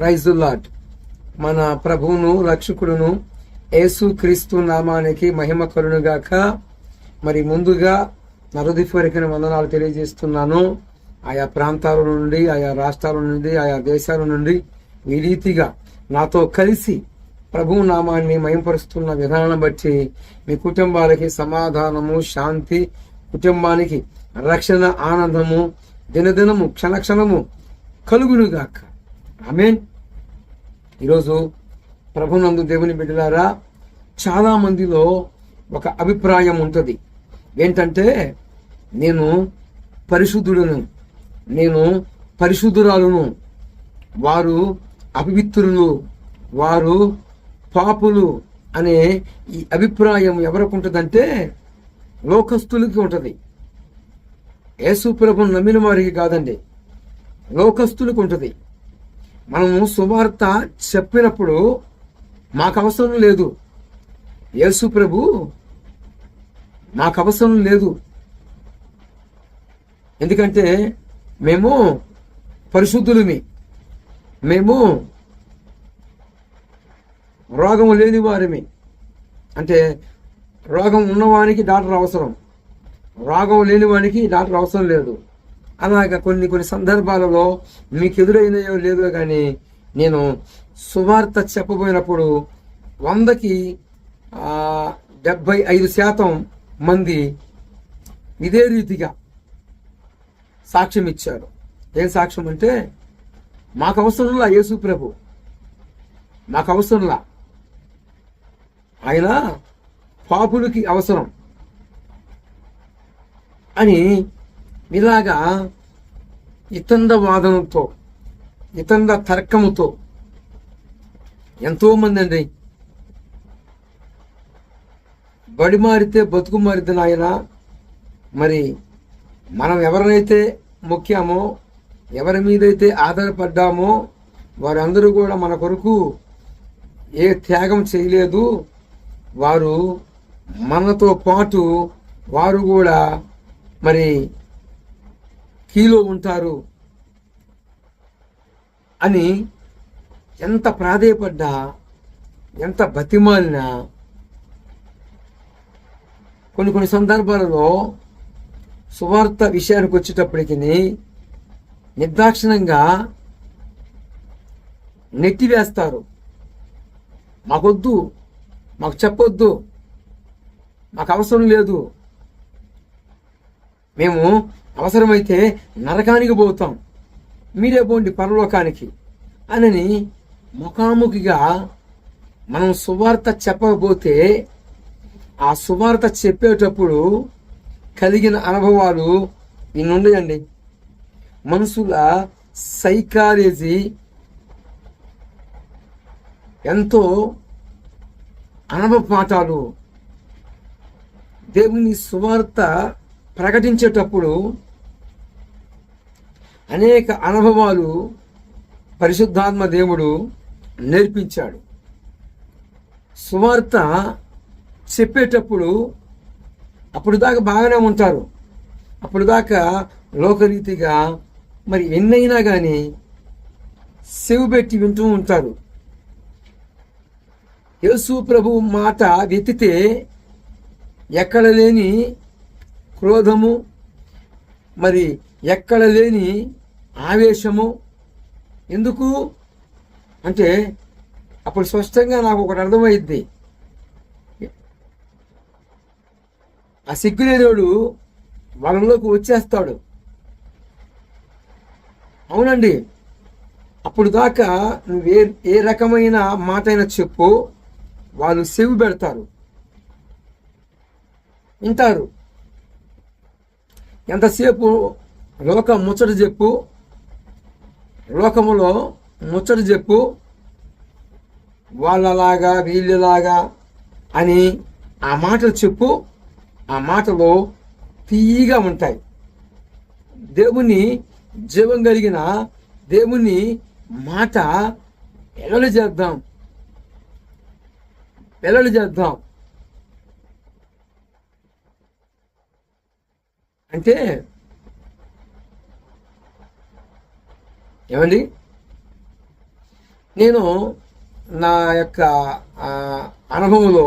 రైజుల్లాట్ మన ప్రభువును రక్షకుడును యేసు క్రీస్తు నామానికి మహిమ కలునుగాక మరి ముందుగా నరుదిఫరికిన వందనాలు తెలియజేస్తున్నాను. ఆయా ప్రాంతాల నుండి ఆయా రాష్ట్రాల నుండి ఆయా దేశాల నుండి ఈ రీతిగా నాతో కలిసి ప్రభు నామాన్ని మయంపరుస్తున్న విధానం బట్టి మీ కుటుంబాలకి సమాధానము శాంతి కుటుంబానికి రక్షణ ఆనందము దినదినము క్షణక్షణము కలుగునుగాక ఆమెన్. ఈరోజు ప్రభునందు దేవుని బిడ్డలారా చాలా మందిలో ఒక అభిప్రాయం ఉంటుంది. ఏంటంటే నేను పరిశుద్ధుడను నేను పరిశుద్ధురాలను వారు అపవిత్రులు వారు పాపులు అనే ఈ అభిప్రాయం ఎవరికి ఉంటుందంటే లోకస్తులకి ఉంటుంది. యేసు ప్రభుని నమ్మిన వారికి కాదండి. లోకస్తులకు ఉంటుంది. మనము సువార్త చెప్పినప్పుడు మాకు అవసరం లేదు. యేసు ప్రభు మాకు అవసరం లేదు. ఎందుకంటే మేము పరిశుద్ధులమి. మేము రోగం లేని వారిమి. అంటే రోగం ఉన్నవానికి డాక్టర్ అవసరం. రోగం లేని వానికి డాక్టర్ అవసరం లేదు. అలాగే కొన్ని కొన్ని సందర్భాలలో మీకు ఎదురైనయో లేదో కానీ నేను సువార్త చెప్పబోయినప్పుడు వందకి డెబ్బై ఐదు శాతం మంది ఇదే రీతిగా సాక్ష్యం ఇచ్చారు ఏం సాక్ష్యం అంటే మాకు అవసరంలా యేసు ప్రభు. మాకు అవసరంలా ఆయన పాపులకి అవసరం. అని ఇలాగా ఇతంద వాదనతో ఇతంద తర్కముతో ఎంతోమంది అండి. బడి మారితే బతుకు మారితే నాయన. మరి మనం ఎవరినైతే మొక్కామో ఎవరి మీదైతే ఆధారపడ్డామో వారందరూ కూడా మన కొరకు ఏ త్యాగం చేయలేదు. వారు మనతో పాటు వారు కూడా మరి కీలో ఉంటారు అని ఎంత ప్రాధేయపడ్డా ఎంత బతిమాలినా కొన్ని కొన్ని సందర్భాలలో సువార్త విషయానికి వచ్చేటప్పటికి నిర్దాక్షిణంగా నెట్టివేస్తారు. మాకొద్దు మాకు చెప్పొద్దు మాకు అవసరం లేదు. మేము అవసరమైతే నరకానికి పోతాం. మీరే పోండి పరలోకానికి. అనని ముఖాముఖిగా మనం సువార్త చెప్పకపోతే ఆ సువార్త చెప్పేటప్పుడు కలిగిన అనుభవాలు ఇన్నుండయండి. మనుషుల సైకాలజీ ఎంతో అనుభవ పాఠాలు. దేవుని సువార్త ప్రకటించేటప్పుడు అనేక అనుభవాలు పరిశుద్ధాత్మ దేవుడు నేర్పించాడు. సువార్త చెప్పేటప్పుడు అప్పుడు దాకా బాగానే ఉంటారు. అప్పుడు దాకా లోకరీతిగా మరి ఎన్నైనా కానీ చెవి పెట్టి వింటూ ఉంటారు. యేసు ప్రభు మాట వెతితే ఎక్కడ లేని క్రోధము మరి ఎక్కడ లేని ఆవేశము. ఎందుకు? అంటే అప్పుడు స్పష్టంగా నాకు ఒకటి అర్థమైద్ది ఆ సిగ్గులేనోడు వాళ్ళలోకి వచ్చేస్తాడు. అవునండి. అప్పుడు దాకా నువ్వు ఏ ఏ రకమైన మాట అయినా చెప్పు. వాళ్ళు సెవి పెడతారు. వింటారు. ఎంతసేపు లోక ముచ్చట చెప్పు? లోకములో ముచ్చట చెప్పు. వాళ్ళలాగా వీళ్ళలాగా అని ఆ మాటలు చెప్పు. ఆ మాటలు తీయగా ఉంటాయి. దేవుని జీవం కలిగిన దేవుని మాట ఎలలు చేద్దాం. పిల్లలు చేద్దాం. అంటే ఏమండి? నేను నా యొక్క అనుభవంలో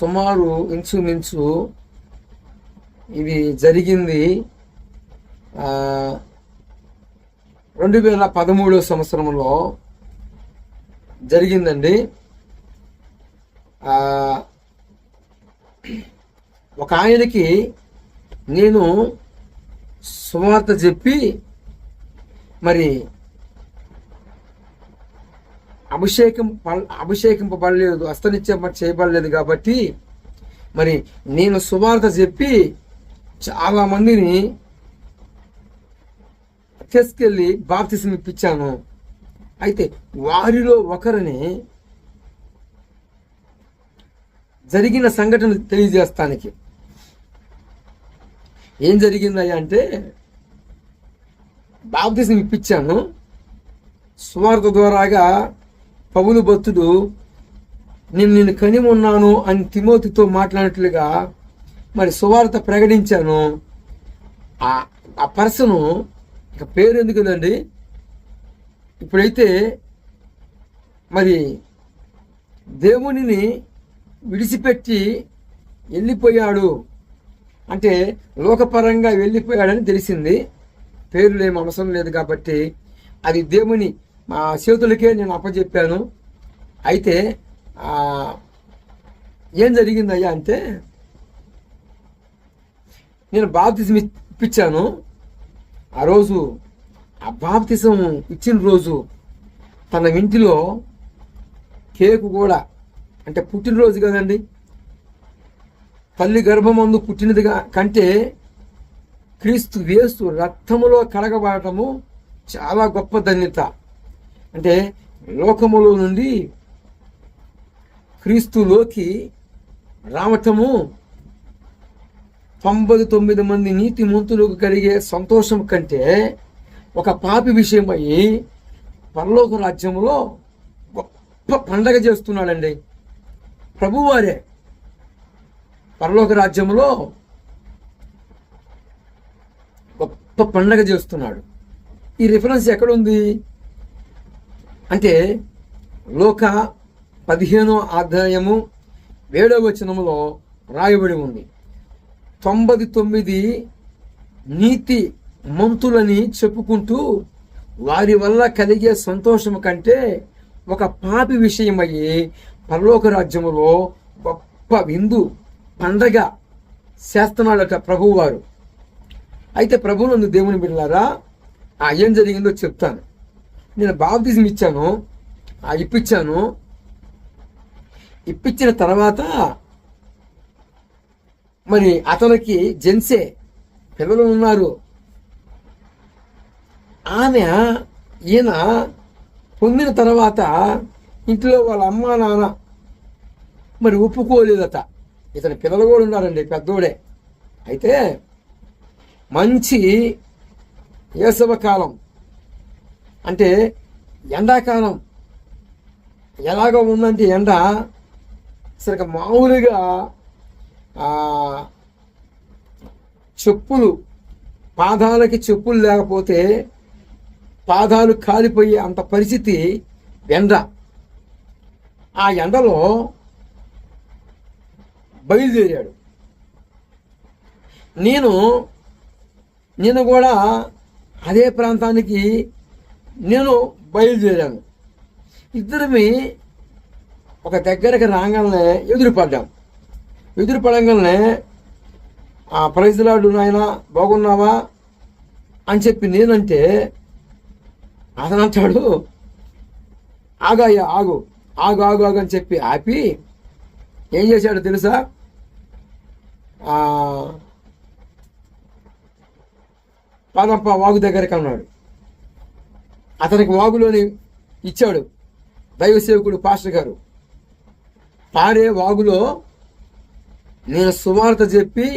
సుమారు ఇంచుమించు ఇది జరిగింది రెండు వేల పదమూడో సంవత్సరంలో జరిగిందండి. ఒక ఆయనకి నేను సువార్త చెప్పి మరి అభిషేకం అభిషేకింపబడలేదు హస్తనిత్యం చేయబడలేదు కాబట్టి మరి నేను సువార్త చెప్పి చాలా మందిని తీసుకెళ్ళి బాప్తిసం ఇప్పించాను. అయితే వారిలో ఒకరిని జరిగిన సంఘటన తెలియజేస్తానికి ఏం జరిగిందయ్యా అంటే బాప్తిజం ఇప్పించాను సువార్త ద్వారాగా పౌలు భక్తుడు నేను నిన్ను కని ఉన్నాను అని తిమోతితో మాట్లాడినట్లుగా మరి సువార్త ప్రకటించాను. ఆ ఆ పర్సను ఇక పేరు ఎందుకుందండి ఇప్పుడైతే మరి దేవునిని విడిచిపెట్టి వెళ్ళిపోయాడు. అంటే లోకపరంగా వెళ్ళిపోయాడని తెలిసింది. పేరు ఏం అవసరం లేదు కాబట్టి అది దేవుని మా చేతులకే నేను అప్పచెప్పాను అయితే ఏం జరిగిందయ్యా అంటే నేను బాప్తిజం ఇప్పించాను. ఆ రోజు ఆ బాప్తిజం ఇచ్చిన రోజు తన ఇంటిలో కేకు కూడా అంటే పుట్టినరోజు కదండి తల్లి గర్భమందు పుట్టినదిగా కంటే క్రీస్తు వేస్తు రక్తములో కడగబడటము చాలా గొప్ప ధన్యత. అంటే లోకములో నుండి క్రీస్తులోకి రావటము తొంభై తొమ్మిది మంది నీతి మంతులకు కలిగే సంతోషం కంటే ఒక పాపి విషయమై పరలోక రాజ్యంలో గొప్ప పండగ చేస్తున్నాడండి. ప్రభువారే పరలోక రాజ్యంలో గొప్ప పండగ చేస్తున్నాడు. ఈ రిఫరెన్స్ ఎక్కడుంది? అంటే లోక పదిహేనో అధ్యాయము ఏడవ వచనములో రాయబడి ఉంది. తొంభై తొమ్మిది నీతి మంతులని చెప్పుకుంటూ వారి వల్ల కలిగే సంతోషం కంటే ఒక పాపి విషయమయ్యి పరలోక రాజ్యములో గొప్ప విందు పండగ చేస్తున్నాడట ప్రభువారు అయితే ప్రభువునందు దేవుని బిడ్డలారా ఆ ఏం జరిగిందో చెప్తాను. నేను బాప్తిజం ఇచ్చాను ఆ ఇప్పించాను ఇప్పించిన తర్వాత మరి అతనికి జెన్సే పిల్లలు ఉన్నారు. ఆమె ఈయన పొందిన తర్వాత ఇంట్లో వాళ్ళ అమ్మ నాన్న మరి ఒప్పుకోలేదట. ఇతని పిల్లలు కూడా ఉన్నారండి పెద్దోడే. అయితే మంచి వేసవ కాలం అంటే ఎండాకాలం. ఎలాగో ఉందంటే ఎండ అసలు మామూలుగా చెప్పులు పాదాలకి చెప్పులు లేకపోతే పాదాలు కాలిపోయే అంత పరిస్థితి ఎండ. ఆ ఎండలో బయలుదేరాడు. నేను నేను కూడా అదే ప్రాంతానికి నేను బయలుదేరాను. ఇద్దరిమి ఒక దగ్గరకు రాగానే ఎదురుపడ్డాం. ఎదురుపడంగానే ఆ ప్రైజ్లాడు నాయన బాగున్నావా? అని చెప్పి నేనంటే అతను అంటాడు ఆగాయ్యా ఆగు ఆగు ఆగు ఆగు అని చెప్పి ఆపి ఏం చేశాడు తెలుసా? పాదప్ప వాగు దగ్గరికి అన్నాడు. అతనికి వాగులోని ఇచ్చాడు. దైవ సేవకుడు పాస్టర్ గారు పారే వాగులో నేను సువార్త చెప్పి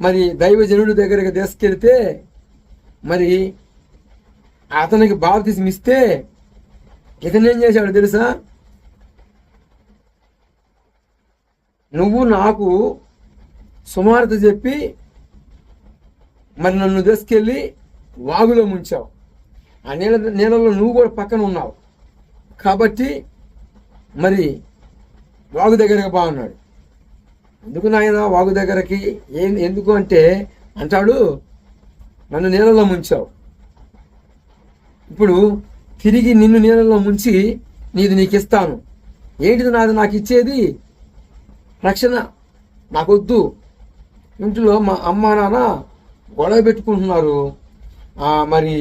మరి దైవజనుడి దగ్గరికి తీసుకెళ్తే మరి అతనికి బాప్తిసం ఇస్తే ఇతనేం చేశాడు తెలుసా? నువ్వు నాకు సుమార్త చెప్పి మరి నన్ను తీసుకెళ్ళి వాగులో ముంచావు. ఆ నీళ్ళ నీళ్ళలో నువ్వు కూడా పక్కన ఉన్నావు. కాబట్టి మరి వాగు దగ్గరకు బాగున్నాడు ఎందుకు నాయన వాగు దగ్గరకి? ఏం ఎందుకు అంటే అంటాడు నన్ను నీళ్ళలో ముంచావు. ఇప్పుడు తిరిగి నిన్ను నీళ్ళలో ముంచి నీది నీకు ఇస్తాను ఏంటిది నాది? నాకు ఇచ్చేది రక్షణ. నాకొద్దు. ఇంట్లో మా అమ్మ నాన్న గొడవ పెట్టుకుంటున్నారు. మరి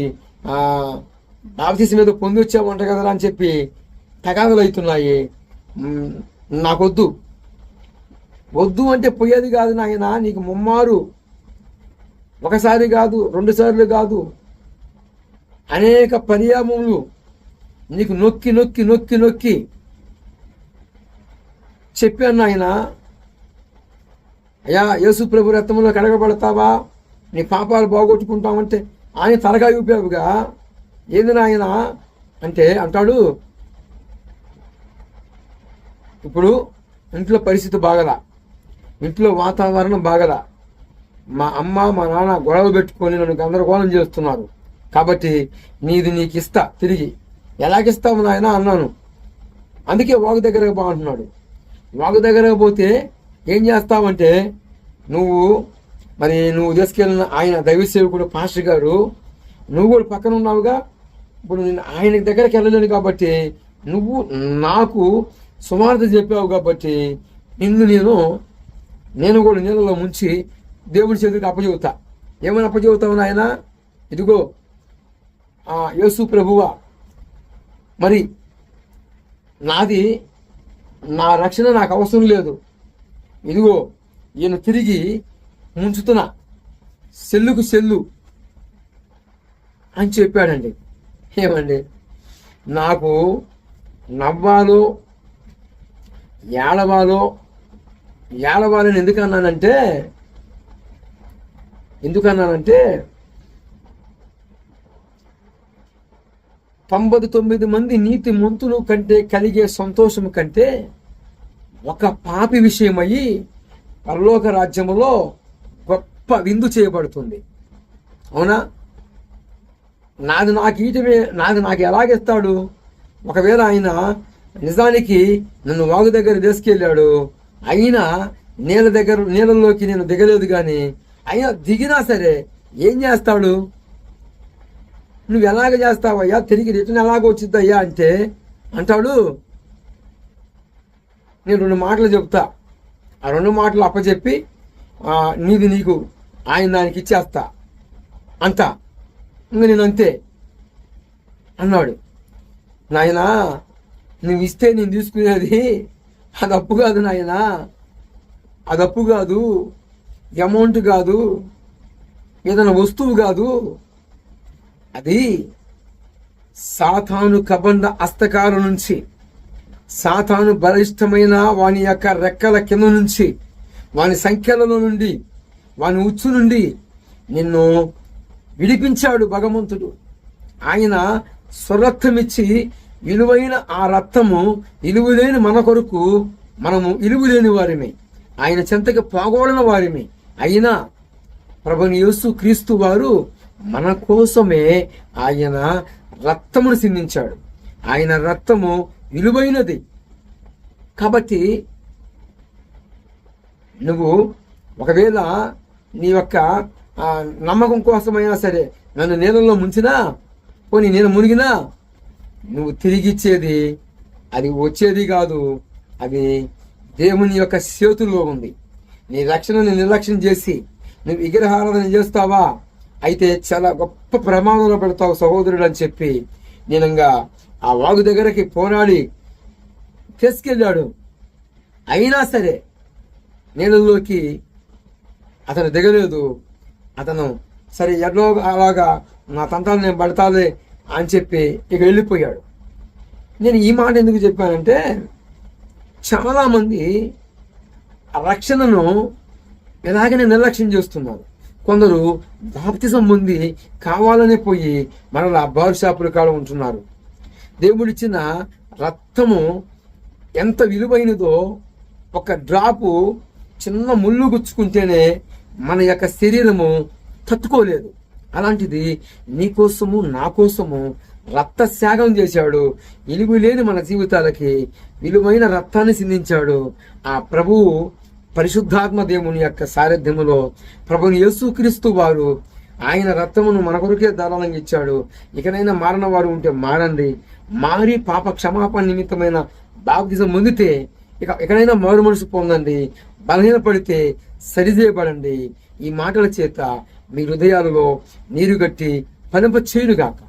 బాప్తీసం మీద పొంది వచ్చామంట కదా అని చెప్పి తగాదులు అవుతున్నాయి. నాకొద్దు. వద్దు అంటే పోయేది కాదు నాయన నీకు ముమ్మారు. ఒకసారి కాదు రెండు సార్లు కాదు. అనేక పర్యామములు నీకు నొక్కి నొక్కి నొక్కి నొక్కి చెప్పాను నాయన అయ్యా యేసు ప్రభు రక్తంలో కడగబడతావా? నీ పాపాలు బాగొట్టుకుంటామంటే ఆయన తలగా ఊపావుగా ఏంది నాయన? అంటే అంటాడు ఇప్పుడు ఇంట్లో పరిస్థితి బాగలా. ఇంట్లో వాతావరణం బాగలా. మా అమ్మ మా నాన్న గొడవ పెట్టుకొని నన్ను గందరగోళం చేస్తున్నారు. కాబట్టి నీది నీకు ఇస్తా తిరిగి. ఎలాగిస్తావు నాయన? అన్నాను. అందుకే వాగు దగ్గరకు బాగుంటున్నాడు వాగు దగ్గరకు పోతే ఏం చేస్తావంటే నువ్వు మరి నువ్వు తీసుకెళ్ళిన ఆయన దైవసేవకుడు పాస్టర్ గారు నువ్వు కూడా పక్కన ఉన్నావుగా ఇప్పుడు నేను ఆయన దగ్గరికి వెళ్ళలేను కాబట్టి నువ్వు నాకు సుమార్త చెప్పావు కాబట్టి నిన్ను నేను నేను కూడా నీళ్ళలో ముంచి దేవుడి చేతికి అప్పచెబుతా. ఏమని అప్పచెబుతావు నాయన? ఇదిగో ఆ యేసు ప్రభువా మరి నాది నా రక్షణ నాకు అవసరం లేదు. ఇదిగో ఈయన తిరిగి ముంచుతున్నా సెల్లుకు సెల్లు అని చెప్పాడండి. ఏమండి? నాకు నవ్వాలో ఏడవాలో ఏడవాలని ఎందుకు అన్నానంటే ఎందుకు అన్నానంటే తొంభై తొమ్మిది మంది నీతి మంతులు కంటే కలిగే సంతోషం కంటే ఒక పాపి విషయమయ్యి పరలోక రాజ్యములో గొప్ప విందు చేయబడుతుంది. అవునా? నాది నాకు ఈటమే నాది నాకు ఎలాగిస్తాడు ఒకవేళ ఆయన నిజానికి నన్ను వాగు దగ్గర తీసుకెళ్ళాడు అయినా నీళ్ళ దగ్గర నీళ్ళలోకి నేను దిగలేదు కానీ అయినా దిగినా సరే ఏం చేస్తాడు? నువ్వు ఎలాగ చేస్తావయ్యా? తిరిగి రిటర్న్ ఎలాగ వచ్చిద్దయ్యా అంటే అంటాడు నేను రెండు మాటలు చెప్తా. ఆ రెండు మాటలు అప్పచెప్పి నీది నీకు ఆయన దానికి ఇచ్చేస్తా. అంతా. ఇంక నేను అంతే. అన్నాడు. నాయనా నువ్వు ఇస్తే నేను తీసుకునేది అది అప్పు కాదు నాయనా. అది అప్పు కాదు. అమౌంట్ కాదు. ఏదైనా వస్తువు కాదు. అది సాతాను కబంధ హస్తకాల నుంచి సాతాను బలిష్టమైన వాని యొక్క రెక్కల కింద నుంచి వాని సంఖ్యలలో నుండి వాని ఉచ్చు నుండి నిన్ను విడిపించాడు భగవంతుడు. ఆయన స్వరక్తమిచ్చి విలువైన ఆ రక్తము ఇలువులేని మన కొరకు మనము ఇలువులేని వారిమే. ఆయన చెంతకి పోగొడిన వారిమే. అయినా ప్రభుని యేసు క్రీస్తు వారు మన కోసమే ఆయన రక్తమును సిందించాడు ఆయన రక్తము విలువైనది. కాబట్టి నువ్వు ఒకవేళ నీ యొక్క నమ్మకం కోసమైనా సరే నన్ను నీళ్ళలో ముంచినా పోనీ నేను మునిగినా నువ్వు తిరిగిచ్చేది అది వచ్చేది కాదు. అది దేవుని యొక్క చేతుల్లో ఉంది. నీ రక్షణని నిర్లక్ష్యం చేసి నువ్వు విగ్రహారాధన చేస్తావా? అయితే చాలా గొప్ప ప్రమాదంలో పెడతావు సహోదరుడు అని చెప్పి నేనంగా ఆ వాగు దగ్గరకి పోరాడి తీసుకెళ్ళాడు. అయినా సరే నీళ్ళలోకి అతను దిగలేదు. అతను సరే ఎట్లో అలాగా నా తంతాలు నేను పడతాలే అని చెప్పి ఇక వెళ్ళిపోయాడు. నేను ఈ మాట ఎందుకు చెప్పానంటే చాలామంది ఆ రక్షణను ఎలాగనే నిర్లక్ష్యం చేస్తున్నారు. కొందరు బాప్తిజం పొంది కావాలనే పోయి మరలా బారు షాపుల కాడ ఉంటున్నారు. దేవుడిచ్చిన రక్తము ఎంత విలువైనదో ఒక డ్రాపు చిన్న ముళ్ళు గుచ్చుకుంటేనే మన యొక్క శరీరము తట్టుకోలేదు. అలాంటిది నీకోసము నా కోసము రక్త త్యాగం చేశాడు. ఇలుగు లేని మన జీవితాలకి విలువైన రక్తాన్ని సిందించాడు. ఆ ప్రభువు పరిశుద్ధాత్మ దేవుని యొక్క సారథ్యములో ప్రభుని యేసుక్రీస్తు వారు ఆయన రక్తమును మన కొరకే ధారాళంగా ఇచ్చాడు. ఇకనైనా మారిన వారు ఉంటే మారండి. మారి పాప క్షమాపణ నిమిత్తమైన బాప్తిజం పొందితే ఇక ఎక్కడైనా మరో మనసు పొందండి బలహీనపడితే సరిచేయబడండి. ఈ మాటల చేత మీ హృదయాలలో నీరు గట్టి పనిప చేయునుగాక